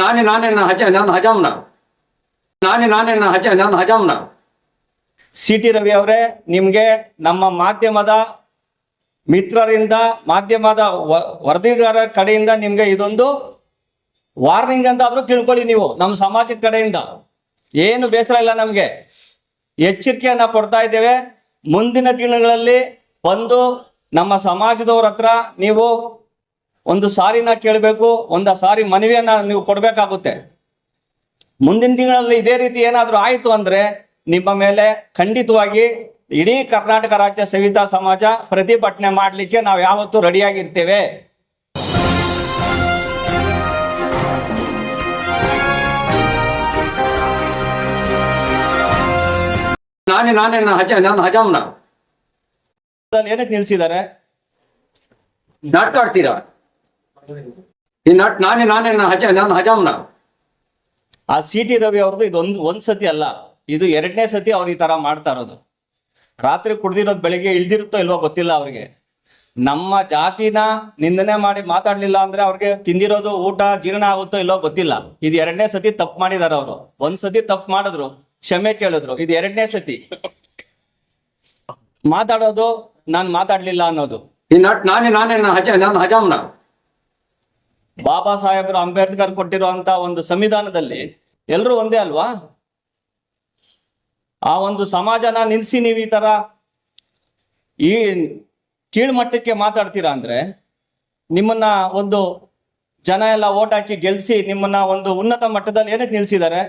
ನಾನೇ ನಾನೇ ನನ್ನ ಹಜ ನಾನು ಹಜಾಮ್ನ. ನಾನೇ ನಾನೇ ನಾನು ಹಜ ನಾನು ಹಜಾಮ್ನ. ಸಿ ಟಿ ರವಿ ಅವರೇ, ನಿಮಗೆ ನಮ್ಮ ಮಾಧ್ಯಮದ ಮಿತ್ರರಿಂದ, ಮಾಧ್ಯಮದ ವರದಿಗಾರರ ಕಡೆಯಿಂದ ನಿಮಗೆ ಇದೊಂದು ವಾರ್ನಿಂಗ್ ಅಂತ ಆದರೂ ತಿಳ್ಕೊಳ್ಳಿ ನೀವು, ನಮ್ಮ ಸಮಾಜದ ಕಡೆಯಿಂದ. ಏನು ಬೇಸರ ಇಲ್ಲ ನಮಗೆ. ಎಚ್ಚರಿಕೆಯನ್ನು ಕೊಡ್ತಾ ಇದ್ದೇವೆ. ಮುಂದಿನ ದಿನಗಳಲ್ಲಿ ಬಂದು ನಮ್ಮ ಸಮಾಜದವ್ರ ಹತ್ರ ನೀವು ಒಂದು ಸಾರಿನ ಕೇಳಬೇಕು ಒಂದು ಸಾರಿ ಮನವಿಯನ್ನ ನೀವು ಕೊಡಬೇಕಾಗುತ್ತೆ. ಮುಂದಿನ ತಿಂಗಳಲ್ಲಿ ಇದೇ ರೀತಿ ಏನಾದರೂ ಆಯಿತು ಅಂದ್ರೆ ನಿಮ್ಮ ಮೇಲೆ ಖಂಡಿತವಾಗಿ ಇಡೀ ಕರ್ನಾಟಕ ರಾಜ್ಯ ಸವಿತಾ ಸಮಾಜ ಪ್ರತಿಭಟನೆ ಮಾಡಲಿಕ್ಕೆ ನಾವು ಯಾವತ್ತೂ ರೆಡಿಯಾಗಿರ್ತೇವೆ. ನಾನೇ ನಾನೇ ನಾನು ಹಜ ನಾನು ಹಜಾಮ್ನ. ಏನಕ್ಕೆ ನಿಲ್ಸಿದ್ದಾರೆ? ನಾಟಕ ಆಡ್ತೀರಾ? ನಾನೇ ನಾನೇ ನಾನು ಹಜಾಮ್ನ ಆ ಸಿ ಟಿ ರವಿ ಅವ್ರದ್ದು ಇದೊಂದು ಒಂದ್ ಸತಿ ಅಲ್ಲ. ಇದು ಎರಡನೇ ಸತಿ ಅವ್ರು ಈ ತರ ಮಾಡ್ತಾ ಇರೋದು. ರಾತ್ರಿ ಕುಡ್ದಿರೋದು ಬೆಳಿಗ್ಗೆ ಇಳ್ದಿರುತ್ತೋ ಇಲ್ವೋ ಗೊತ್ತಿಲ್ಲ ಅವ್ರಿಗೆ. ನಮ್ಮ ಜಾತಿನ ನಿಂದನೆ ಮಾಡಿ ಮಾತಾಡ್ಲಿಲ್ಲ ಅಂದ್ರೆ ಅವ್ರಿಗೆ ತಿಂದಿರೋದು ಊಟ ಜೀರ್ಣ ಆಗುತ್ತೋ ಇಲ್ವೋ ಗೊತ್ತಿಲ್ಲ. ಇದು ಎರಡನೇ ಸತಿ ತಪ್ಪು ಮಾಡಿದಾರ ಅವರು. ಒಂದ್ ಸತಿ ತಪ್ಪು ಮಾಡಿದ್ರು ಕ್ಷಮೆ ಕೇಳಿದ್ರು. ಇದು ಎರಡನೇ ಸತಿ. ಮಾತಾಡೋದು ನಾನ್ ಮಾತಾಡ್ಲಿಲ್ಲ ಅನ್ನೋದು. ನಾನೇ ನಾನೇ ನಾನು ಹಜಾಮ್ನ ಬಾಬಾ ಸಾಹೇಬರು ಅಂಬೇಡ್ಕರ್ ಕೊಟ್ಟಿರುವಂತ ಒಂದು ಸಂವಿಧಾನದಲ್ಲಿ ಎಲ್ಲರೂ ಒಂದೇ ಅಲ್ವಾ? ಆ ಒಂದು ಸಮಾಜನ ನಿಲ್ಸಿ ನೀವು ಈ ತರ ಈ ಕೀಳ್ಮಟ್ಟಕ್ಕೆ ಮಾತಾಡ್ತೀರಾ ಅಂದ್ರೆ ನಿಮ್ಮನ್ನ ಒಂದು ಜನ ಎಲ್ಲ ಓಟ್ ಹಾಕಿ ಗೆಲ್ಸಿ ನಿಮ್ಮನ್ನ ಒಂದು ಉನ್ನತ ಮಟ್ಟದಲ್ಲಿ ಏನಕ್ಕೆ ನಿಲ್ಸಿದ್ದಾರೆ?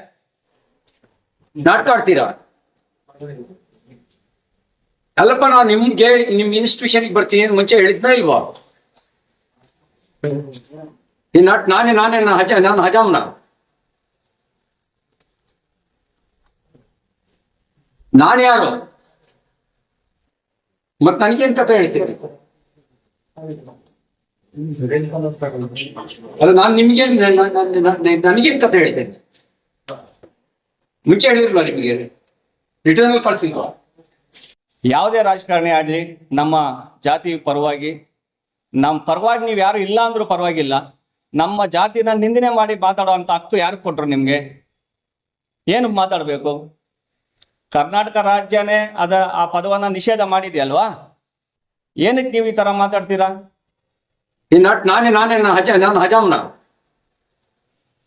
ನಾಟಾಡ್ತೀರಾ ಅಲ್ಲಪ್ಪ, ನಾನು ನಿಮ್ಗೆ, ನಿಮ್ ಇನ್ಸ್ಟಿಟ್ಯೂಷನ್ ಬರ್ತೀನಿ, ಮುಂಚೆ ಹೇಳಿದ್ನ ಇಲ್ವಾ? ಈ ನಾಟ್ ನಾನೇ ನಾನೇ, ನಾನು ಹಜ, ನಾನು ಹಜಾಮ್ ನಾನು ಯಾರು? ಮತ್ ನನಗೇನ್ ಕಥೆ ಹೇಳ್ತೀನಿ ಅದು ನಾನು ನಿಮ್ಗೆ ನನಗೇನ್ ಕಥೆ ಹೇಳ್ತೇನೆ ಮುಂಚೆ ಹೇಳಿರಲ್ಲ ನಿಮ್ಗೆ? ರಿಟರ್ನ್ ಕಳ್ಸಿಲ್ವಾ ಯಾವುದೇ ರಾಜಕಾರಣಿ ಆಗಲಿ, ನಮ್ಮ ಜಾತಿ ಪರವಾಗಿ ನಮ್ಮ ಪರವಾಗಿ ನೀವು ಯಾರು ಇಲ್ಲ ಅಂದ್ರೂ ಪರವಾಗಿಲ್ಲ. ನಮ್ಮ ಜಾತಿನ ನಿಂದನೆ ಮಾಡಿ ಮಾತಾಡೋ ಅಂತ ಹಕ್ಕು ಯಾರು ಕೊಟ್ರು ನಿಮ್ಗೆ? ಏನು ಮಾತಾಡಬೇಕು? ಕರ್ನಾಟಕ ರಾಜ್ಯನೇ ಅದ ಆ ಪದವನ್ನ ನಿಷೇಧ ಮಾಡಿದೆಯಲ್ವಾ? ಏನಕ್ಕೆ ನೀವು ಈ ತರ ಮಾತಾಡ್ತೀರಾ? ನಾನೇ ನಾನೇ ನಾನು ಹಜ ನಾನು ಹಜಾಮ್ನ.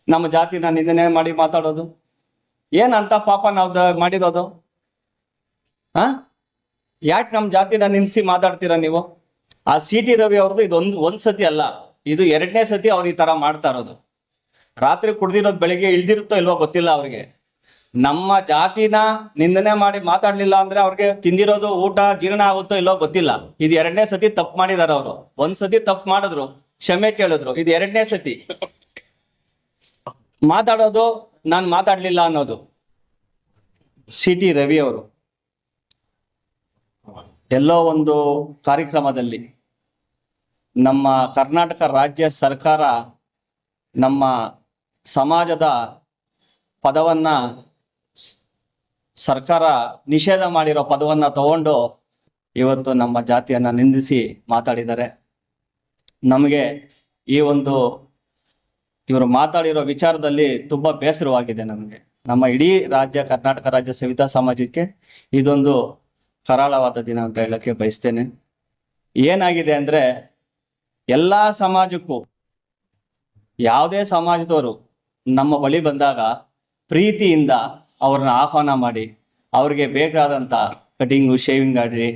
ನಮ್ಮ ಜಾತಿನ ನಿಂದನೆ ಮಾಡಿ ಮಾತಾಡೋದು? ಏನಂತ ಪಾಪ ನಾವು ಮಾಡಿರೋದು? ಹಾ ಯಾಕೆ ನಮ್ಮ ಜಾತಿನ ನಿನ್ಸಿ ಮಾತಾಡ್ತೀರಾ ನೀವು? ಆ ಸಿ ಟಿ ರವಿ ಅವ್ರದ್ದು ಇದೊಂದು ಒಂದ್ಸತಿ ಅಲ್ಲ. ಇದು ಎರಡನೇ ಸತಿ ಅವ್ರು ಈ ತರ ಮಾಡ್ತಾ ಇರೋದು. ರಾತ್ರಿ ಕುಡ್ದಿರೋದು ಬೆಳಿಗ್ಗೆ ಇಳ್ದಿರುತ್ತೋ ಇಲ್ವೋ ಗೊತ್ತಿಲ್ಲ ಅವ್ರಿಗೆ. ನಮ್ಮ ಜಾತಿನ ನಿಂದನೆ ಮಾಡಿ ಮಾತಾಡ್ಲಿಲ್ಲ ಅಂದ್ರೆ ಅವ್ರಿಗೆ ತಿಂದಿರೋದು ಊಟ ಜೀರ್ಣ ಆಗುತ್ತೋ ಇಲ್ಲೋ ಗೊತ್ತಿಲ್ಲ. ಇದು ಎರಡನೇ ಸತಿ ತಪ್ಪು ಮಾಡಿದಾರ ಅವರು. ಒಂದ್ ಸತಿ ತಪ್ಪು ಮಾಡಿದ್ರು, ಕ್ಷಮೆ ಕೇಳಿದ್ರು. ಇದು ಎರಡನೇ ಸತಿ. ಮಾತಾಡೋದು, ನಾನು ಮಾತಾಡ್ಲಿಲ್ಲ ಅನ್ನೋದು. ಸಿ ಟಿ ರವಿ ಅವರು. ಎಲ್ಲೋ ಒಂದು ಕಾರ್ಯಕ್ರಮದಲ್ಲಿ ನಮ್ಮ ಕರ್ನಾಟಕ ರಾಜ್ಯ ಸರ್ಕಾರ ನಮ್ಮ ಸಮಾಜದ ಪದವನ್ನ ಸರ್ಕಾರ ನಿಷೇಧ ಮಾಡಿರೋ ಪದವನ್ನ ತಗೊಂಡು ಇವತ್ತು ನಮ್ಮ ಜಾತಿಯನ್ನ ನಿಂದಿಸಿ ಮಾತಾಡಿದ್ದಾರೆ. ನಮಗೆ ಈ ಒಂದು ಇವರು ಮಾತಾಡಿರೋ ವಿಚಾರದಲ್ಲಿ ತುಂಬಾ ಬೇಸರವಾಗಿದೆ ನಮಗೆ. ನಮ್ಮ ಇಡೀ ರಾಜ್ಯ ಕರ್ನಾಟಕ ರಾಜ್ಯ ಸವಿತಾ ಸಮಾಜಕ್ಕೆ ಇದೊಂದು ಕರಾಳವಾದ ದಿನ ಅಂತ ಹೇಳಕ್ಕೆ ಬಯಸ್ತೇನೆ. ಏನಾಗಿದೆ ಅಂದ್ರೆ ಎಲ್ಲಾ ಸಮಾಜಕ್ಕೂ, ಯಾವುದೇ ಸಮಾಜದವರು ನಮ್ಮ ಬಳಿ ಬಂದಾಗ ಪ್ರೀತಿಯಿಂದ ಅವ್ರನ್ನ ಆಹ್ವಾನ ಮಾಡಿ, ಅವ್ರಿಗೆ ಬೇಕಾದಂಥ ಕಟಿಂಗು, ಶೇವಿಂಗ್ ಆಗಲಿ,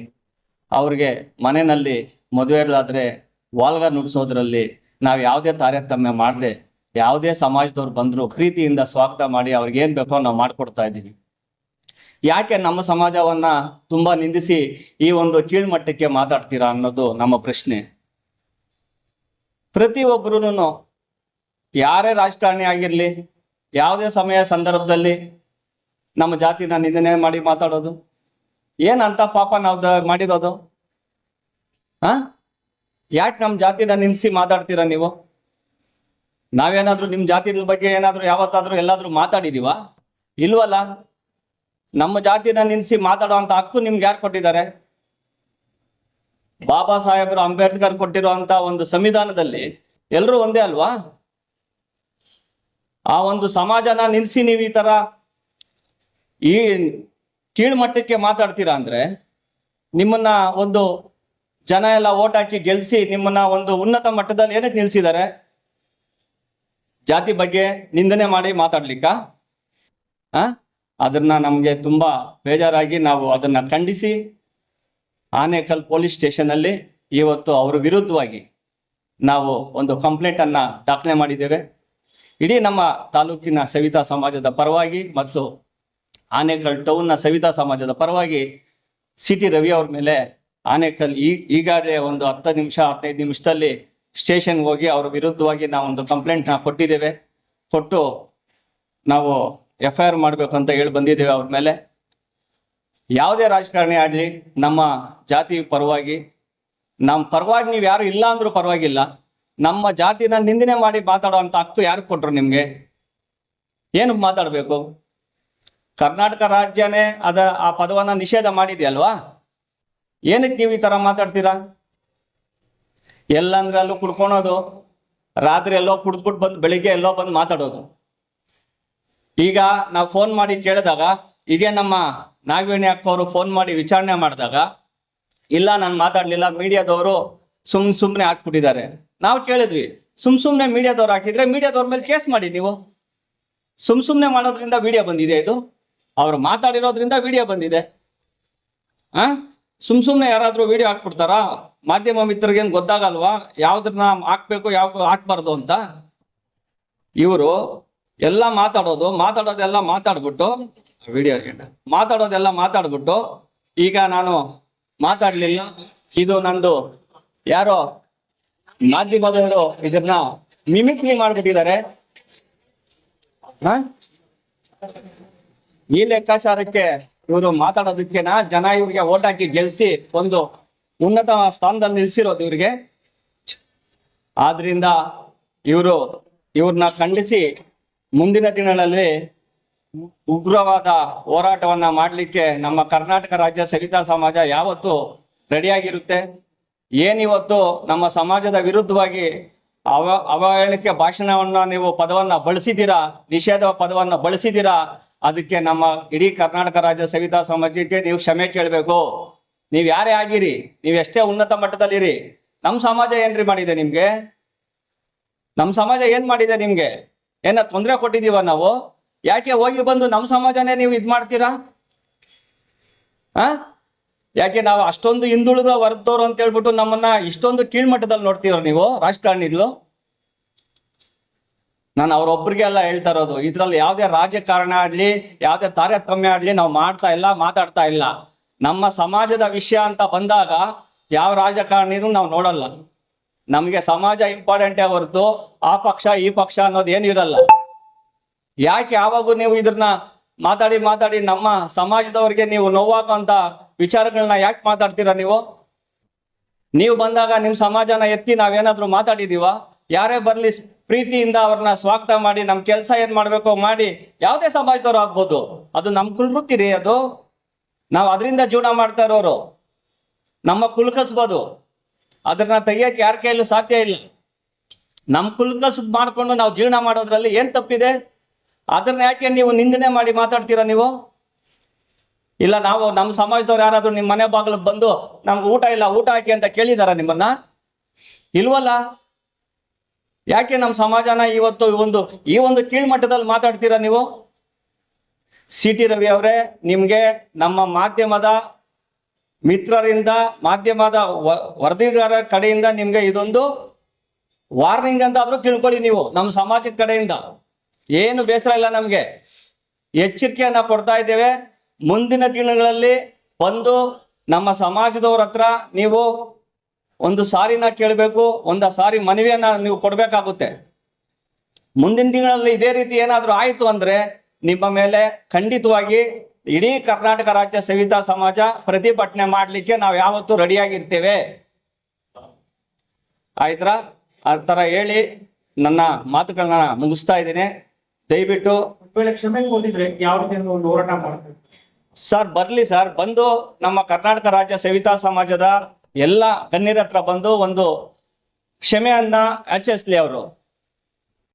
ಅವ್ರಿಗೆ ಮನೆಯಲ್ಲಿ ಮದುವೆಗಳಾದರೆ ವಾಲ್ಗ ನುಡಿಸೋದ್ರಲ್ಲಿ ನಾವು ಯಾವುದೇ ತಾರತಮ್ಯ ಮಾಡದೆ, ಯಾವುದೇ ಸಮಾಜದವ್ರು ಬಂದರೂ ಪ್ರೀತಿಯಿಂದ ಸ್ವಾಗತ ಮಾಡಿ ಅವ್ರಿಗೆ ಏನು ಬೇಕೋ ನಾವು ಮಾಡ್ಕೊಡ್ತಾ ಇದ್ದೀವಿ. ಯಾಕೆ ನಮ್ಮ ಸಮಾಜವನ್ನ ತುಂಬಾ ನಿಂದಿಸಿ ಈ ಒಂದು ಕೀಳ್ಮಟ್ಟಕ್ಕೆ ಮಾತಾಡ್ತೀರಾ ಅನ್ನೋದು ನಮ್ಮ ಪ್ರಶ್ನೆ. ಪ್ರತಿಯೊಬ್ಬರೂ ಯಾರೇ ರಾಜಕಾರಣಿ ಆಗಿರಲಿ, ಯಾವುದೇ ಸಮಯ ಸಂದರ್ಭದಲ್ಲಿ ನಮ್ಮ ಜಾತಿನ ನಿಂದನೆ ಮಾಡಿ ಮಾತಾಡೋದು. ಏನಂತ ಪಾಪ ನಾವು ಮಾಡಿರೋದು? ಹಾ? ಯಾಕೆ ನಮ್ಮ ಜಾತಿನ ನಿನ್ಸಿ ಮಾತಾಡ್ತೀರಾ ನೀವು? ನಾವೇನಾದ್ರೂ ನಿಮ್ಮ ಜಾತಿ ಬಗ್ಗೆ ಏನಾದರೂ ಯಾವತ್ತಾದ್ರೂ ಎಲ್ಲಾದ್ರೂ ಮಾತಾಡಿದೀವಾ? ಇಲ್ವಲ್ಲ? ನಮ್ಮ ಜಾತಿನ ನಿನ್ಸಿ ಮಾತಾಡೋ ಅಂತ ಹಕ್ಕು ನಿಮ್ಗೆ ಯಾರು ಕೊಟ್ಟಿದ್ದಾರೆ? ಬಾಬಾ ಸಾಹೇಬರು ಅಂಬೇಡ್ಕರ್ ಕೊಟ್ಟಿರುವಂತ ಒಂದು ಸಂವಿಧಾನದಲ್ಲಿ ಎಲ್ಲರೂ ಒಂದೇ ಅಲ್ವಾ? ಆ ಒಂದು ಸಮಾಜನ ನಿಲ್ಲಿಸಿ ನೀವು ಈ ತರ ಈ ಕೀಳ್ಮಟ್ಟಕ್ಕೆ ಮಾತಾಡ್ತೀರಾ ಅಂದ್ರೆ ನಿಮ್ಮನ್ನ ಒಂದು ಜನ ಎಲ್ಲ ಓಟ್ ಹಾಕಿ ಗೆಲ್ಸಿ ನಿಮ್ಮನ್ನ ಒಂದು ಉನ್ನತ ಮಟ್ಟದಲ್ಲಿ ಏನಕ್ಕೆ ನಿಲ್ಸಿದ್ದಾರೆ? ಜಾತಿ ಬಗ್ಗೆ ನಿಂದನೆ ಮಾಡಿ ಮಾತಾಡ್ಲಿಕ್ಕ? ಆ? ಅದನ್ನ ನಮಗೆ ತುಂಬಾ ಬೇಜಾರಾಗಿ ನಾವು ಅದನ್ನ ಖಂಡಿಸಿ ಆನೇಕಲ್ ಪೊಲೀಸ್ ಸ್ಟೇಷನಲ್ಲಿ ಇವತ್ತು ಅವರ ವಿರುದ್ಧವಾಗಿ ನಾವು ಒಂದು ಕಂಪ್ಲೇಂಟನ್ನು ದಾಖಲೆ ಮಾಡಿದ್ದೇವೆ. ಇಡೀ ನಮ್ಮ ತಾಲೂಕಿನ ಸವಿತಾ ಸಮಾಜದ ಪರವಾಗಿ ಮತ್ತು ಆನೇಕಲ್ ಟೌನ್ನ ಸವಿತಾ ಸಮಾಜದ ಪರವಾಗಿ ಸಿ ಟಿ ರವಿ ಅವ್ರ ಮೇಲೆ ಆನೇಕಲ್ ಈಗಾಗಲೇ ಒಂದು ಹತ್ತು ನಿಮಿಷ, ಹದಿನೈದು ನಿಮಿಷದಲ್ಲಿ ಸ್ಟೇಷನ್ಗೆ ಹೋಗಿ ಅವರ ವಿರುದ್ಧವಾಗಿ ನಾವು ಒಂದು ಕಂಪ್ಲೇಂಟ್ನ ಕೊಟ್ಟಿದ್ದೇವೆ. ಕೊಟ್ಟು ನಾವು ಎಫ್ ಐ ಆರ್ ಮಾಡಬೇಕು ಅಂತ ಹೇಳಿ ಬಂದಿದ್ದೇವೆ ಅವ್ರ ಮೇಲೆ. ಯಾವುದೇ ರಾಜಕಾರಣಿ ಆಗಲಿ, ನಮ್ಮ ಜಾತಿ ಪರವಾಗಿ ನಮ್ಮ ಪರವಾಗಿ ನೀವು ಯಾರು ಇಲ್ಲ ಅಂದ್ರೂ ಪರವಾಗಿಲ್ಲ. ನಮ್ಮ ಜಾತಿನ ನಿಂದನೆ ಮಾಡಿ ಮಾತಾಡುವಂತ ಹಕ್ಕು ಯಾರು ಕೊಟ್ರು ನಿಮಗೆ? ಏನು ಮಾತಾಡಬೇಕು? ಕರ್ನಾಟಕ ರಾಜ್ಯನೇ ಅದ, ಆ ಪದವನ್ನ ನಿಷೇಧ ಮಾಡಿದೆಯಲ್ವಾ? ಏನಕ್ಕೆ ನೀವು ಈ ತರ ಮಾತಾಡ್ತೀರಾ? ಎಲ್ಲಂದ್ರೆ ಅಲ್ಲೂ ಕುಡ್ಕೊಳೋದು, ರಾತ್ರಿ ಎಲ್ಲೋ ಕುಡ್ದ್ಬಿಟ್ಟು ಬಂದು, ಬೆಳಿಗ್ಗೆ ಎಲ್ಲೋ ಬಂದು ಮಾತಾಡೋದು. ಈಗ ನಾವು ಫೋನ್ ಮಾಡಿ ಕೇಳಿದಾಗ ಹೀಗೆ ನಮ್ಮ ನಾಗವೇಣಿ ಅಕ್ಕವರು ಫೋನ್ ಮಾಡಿ ವಿಚಾರಣೆ ಮಾಡಿದಾಗ, ಇಲ್ಲ, ನಾನು ಮಾತಾಡಲಿಲ್ಲ, ಮೀಡಿಯಾದವರು ಸುಮ್ ಸುಮ್ಮನೆ ಹಾಕ್ಬಿಟ್ಟಿದ್ದಾರೆ. ನಾವು ಕೇಳಿದ್ವಿ, ಸುಮ್ ಸುಮ್ಮನೆ ಮೀಡಿಯಾದವ್ರು ಹಾಕಿದ್ರೆ ಮೀಡಿಯಾದವ್ರ ಮೇಲೆ ಕೇಸ್ ಮಾಡಿ ನೀವು. ಸುಮ್ ಸುಮ್ಮನೆ ಮಾಡೋದ್ರಿಂದ ವಿಡಿಯೋ ಬಂದಿದೆ ಇದು. ಅವ್ರು ಮಾತಾಡಿರೋದ್ರಿಂದ ವಿಡಿಯೋ ಬಂದಿದೆ. ಆ? ಸುಮ್ ಸುಮ್ಮನೆ ಯಾರಾದರೂ ವಿಡಿಯೋ ಹಾಕ್ಬಿಡ್ತಾರಾ? ಮಾಧ್ಯಮ ಮಿತ್ರರಿಗೇನು ಗೊತ್ತಾಗಲ್ವಾ? ಯಾವ್ದನ್ನ ಹಾಕ್ಬೇಕು, ಯಾವ ಹಾಕ್ಬಾರ್ದು ಅಂತ? ಇವರು ಎಲ್ಲ ಮಾತಾಡೋದು, ಮಾತಾಡೋದೆಲ್ಲ ಮಾತಾಡ್ಬಿಟ್ಟು ವಿಡಿಯೋ ಮಾತಾಡೋದೆಲ್ಲ ಮಾತಾಡ್ಬಿಟ್ಟು, ಈಗ ನಾನು ಮಾತಾಡ್ಲಿಲ್ಲ. ಇದು ನಂದು ಯಾರೋ ಮಾಧ್ಯಮದವರು ಇದನ್ನ ಮಿಮಿಕ್ರಿ ಮಾಡ್ಬಿಟ್ಟಿದ್ದಾರೆ? ಈ ಲೆಕ್ಕಾಚಾರಕ್ಕೆ ಇವರು ಮಾತಾಡೋದಕ್ಕೆನಾ ಜನ ಇವ್ರಿಗೆ ಓಟ್ ಹಾಕಿ ಗೆಲ್ಸಿ ಒಂದು ಉನ್ನತ ಸ್ಥಾನದಲ್ಲಿ ನಿಲ್ಸಿರೋದು ಇವ್ರಿಗೆ. ಆದ್ರಿಂದ ಇವರು ಇವ್ರನ್ನ ಖಂಡಿಸಿ ಮುಂದಿನ ದಿನಗಳಲ್ಲಿ ಉಗ್ರವಾದ ಹೋರಾಟವನ್ನ ಮಾಡಲಿಕ್ಕೆ ನಮ್ಮ ಕರ್ನಾಟಕ ರಾಜ್ಯ ಸವಿತಾ ಸಮಾಜ ಯಾವತ್ತು ರೆಡಿಯಾಗಿರುತ್ತೆ. ಏನಿವತ್ತು ನಮ್ಮ ಸಮಾಜದ ವಿರುದ್ಧವಾಗಿ ಅವ ಅವಹೇಳಿಕೆ ಭಾಷಣವನ್ನ ನೀವು ಪದವನ್ನ ಬಳಸಿದ್ದೀರಾ, ನಿಷೇಧ ಪದವನ್ನ ಬಳಸಿದ್ದೀರಾ, ಅದಕ್ಕೆ ನಮ್ಮ ಇಡೀ ಕರ್ನಾಟಕ ರಾಜ್ಯ ಸವಿತಾ ಸಮಾಜಕ್ಕೆ ನೀವು ಕ್ಷಮೆ ಕೇಳಬೇಕು. ನೀವು ಯಾರೇ ಆಗಿರಿ, ನೀವು ಎಷ್ಟೇ ಉನ್ನತ ಮಟ್ಟದಲ್ಲಿರಿ ನಮ್ಮ ಸಮಾಜ ಏನ್ರಿ ಮಾಡಿದೆ ನಿಮ್ಗೆ? ನಮ್ಮ ಸಮಾಜ ಏನ್ ಮಾಡಿದೆ ನಿಮ್ಗೆ? ಏನ ತೊಂದರೆ ಕೊಟ್ಟಿದೀವ ನಾವು? ಯಾಕೆ ಹೋಗಿ ಬಂದು ನಮ್ಮ ಸಮಾಜನೇ ನೀವು ಇದು ಮಾಡ್ತೀರಾ? ಆ? ಯಾಕೆ ನಾವು ಅಷ್ಟೊಂದು ಹಿಂದುಳಿದ ವರ್ಗದವ್ರು ಅಂತ ಹೇಳ್ಬಿಟ್ಟು ನಮ್ಮನ್ನ ಇಷ್ಟೊಂದು ಕೀಳ್ಮಟ್ಟದಲ್ಲಿ ನೋಡ್ತೀರ ನೀವು ರಾಜಕಾರಣಿಗಳು? ನಾನು ಅವ್ರೊಬ್ರಿಗೆ ಎಲ್ಲ ಹೇಳ್ತಾ ಇರೋದು, ಇದ್ರಲ್ಲಿ ಯಾವುದೇ ರಾಜಕಾರಣ ಆಗ್ಲಿ, ಯಾವುದೇ ತಾರತಮ್ಯ ಆಗ್ಲಿ ನಾವು ಮಾಡ್ತಾ ಇಲ್ಲ, ಮಾತಾಡ್ತಾ ಇಲ್ಲ. ನಮ್ಮ ಸಮಾಜದ ವಿಷಯ ಅಂತ ಬಂದಾಗ ಯಾವ ರಾಜಕಾರಣಿನೂ ನಾವು ನೋಡಲ್ಲ. ನಮಗೆ ಸಮಾಜ ಇಂಪಾರ್ಟೆಂಟೇ ಹೊರತು ಆ ಪಕ್ಷ ಈ ಪಕ್ಷ ಅನ್ನೋದು ಏನು ಇರಲ್ಲ. ಯಾಕೆ ಯಾವಾಗೂ ನೀವು ಇದನ್ನ ಮಾತಾಡಿ ಮಾತಾಡಿ ನಮ್ಮ ಸಮಾಜದವರಿಗೆ ನೀವು ನೋವಾಗುವಂತ ವಿಚಾರಗಳನ್ನ ಯಾಕೆ ಮಾತಾಡ್ತೀರಾ ನೀವು? ನೀವು ಬಂದಾಗ ನಿಮ್ಮ ಸಮಾಜನ ಎತ್ತಿ ನಾವೇನಾದ್ರೂ ಮಾತಾಡಿದೀವ? ಯಾರೇ ಬರಲಿ ಪ್ರೀತಿಯಿಂದ ಅವ್ರನ್ನ ಸ್ವಾಗತ ಮಾಡಿ ನಮ್ಮ ಕೆಲಸ ಏನ್ ಮಾಡ್ಬೇಕೋ ಮಾಡಿ ಯಾವುದೇ ಸಮಾಜದವ್ರು ಆಗ್ಬೋದು. ಅದು ನಮ್ಮ ಕುಲವೃತ್ತಿ ರೀ ಅದು. ನಾವು ಅದರಿಂದ ಜೀವನ ಮಾಡ್ತಾ ಇರೋರು. ನಮ್ಮ ಕುಲ್ಕಸ್ಬೋದು ಅದನ್ನ ತೆಗಿಯಕ್ಕೆ ಯಾರ ಕೈಯಲ್ಲೂ ಸಾಧ್ಯ ಇಲ್ಲ. ನಮ್ಮ ಕುಲ್ಕಸ್ ಮಾಡ್ಕೊಂಡು ನಾವು ಜೀವನ ಮಾಡೋದ್ರಲ್ಲಿ ಏನ್ ತಪ್ಪಿದೆ? ಅದನ್ನ ಯಾಕೆ ನೀವು ನಿಂದನೆ ಮಾಡಿ ಮಾತಾಡ್ತೀರಾ ನೀವು? ಇಲ್ಲ, ನಾವು ನಮ್ಮ ಸಮಾಜದವ್ರು ಯಾರಾದ್ರೂ ನಿಮ್ಮ ಮನೆ ಬಾಗಿಲು ಬಂದು ನಮ್ಗೆ ಊಟ ಇಲ್ಲ, ಊಟ ಹಾಕಿ ಅಂತ ಕೇಳಿದಾರ ನಿಮ್ಮನ್ನ? ಇಲ್ವಲ್ಲ? ಯಾಕೆ ನಮ್ಮ ಸಮಾಜನ ಇವತ್ತು ಒಂದು, ಈ ಒಂದು ಕೀಳ್ಮಟ್ಟದಲ್ಲಿ ಮಾತಾಡ್ತೀರಾ ನೀವು? ಸಿ ಟಿ ರವಿ ಅವರೇ, ನಿಮಗೆ ನಮ್ಮ ಮಾಧ್ಯಮದ ಮಿತ್ರರಿಂದ, ಮಾಧ್ಯಮದ ವರದಿಗಾರ ಕಡೆಯಿಂದ ನಿಮಗೆ ಇದೊಂದು ವಾರ್ನಿಂಗ್ ಅಂತ ಆದರೂ ತಿಳ್ಕೊಳ್ಳಿ ನೀವು, ನಮ್ಮ ಸಮಾಜದ ಕಡೆಯಿಂದ. ಏನು ಬೇಸರ ಇಲ್ಲ ನಮಗೆ. ಎಚ್ಚರಿಕೆಯನ್ನು ಕೊಡ್ತಾ ಇದ್ದೇವೆ. ಮುಂದಿನ ದಿನಗಳಲ್ಲಿ ಬಂದು ನಮ್ಮ ಸಮಾಜದವ್ರ ಹತ್ರ ನೀವು ಒಂದು ಸಾರಿನ ಕೇಳಬೇಕು, ಒಂದು ಸಾರಿ ಮನವಿಯನ್ನ ನೀವು ಕೊಡಬೇಕಾಗುತ್ತೆ. ಮುಂದಿನ ದಿನಗಳಲ್ಲಿ ಇದೇ ರೀತಿ ಏನಾದರೂ ಆಯಿತು ಅಂದ್ರೆ ನಿಮ್ಮ ಮೇಲೆ ಖಂಡಿತವಾಗಿ ಇಡೀ ಕರ್ನಾಟಕ ರಾಜ್ಯ ಸವಿತಾ ಸಮಾಜ ಪ್ರತಿಭಟನೆ ಮಾಡಲಿಕ್ಕೆ ನಾವು ಯಾವತ್ತೂ ರೆಡಿಯಾಗಿರ್ತೇವೆ. ಆಯ್ತಾ ಆ ಥರ ಹೇಳಿ ನನ್ನ ಮಾತುಗಳನ್ನ ಮುಗಿಸ್ತಾ ಇದ್ದೀನಿ. ದಯವಿಟ್ಟು ಸರ್ ಬರ್ಲಿ ಸರ್. ಬಂದು ನಮ್ಮ ಕರ್ನಾಟಕ ರಾಜ್ಯ ಸವಿತಾ ಸಮಾಜದ ಎಲ್ಲ ಗಣ್ಯರ ಹತ್ರ ಬಂದು ಒಂದು ಕ್ಷಮೆಯನ್ನ ಆಚರಿಸ್ಲಿ ಅವರು.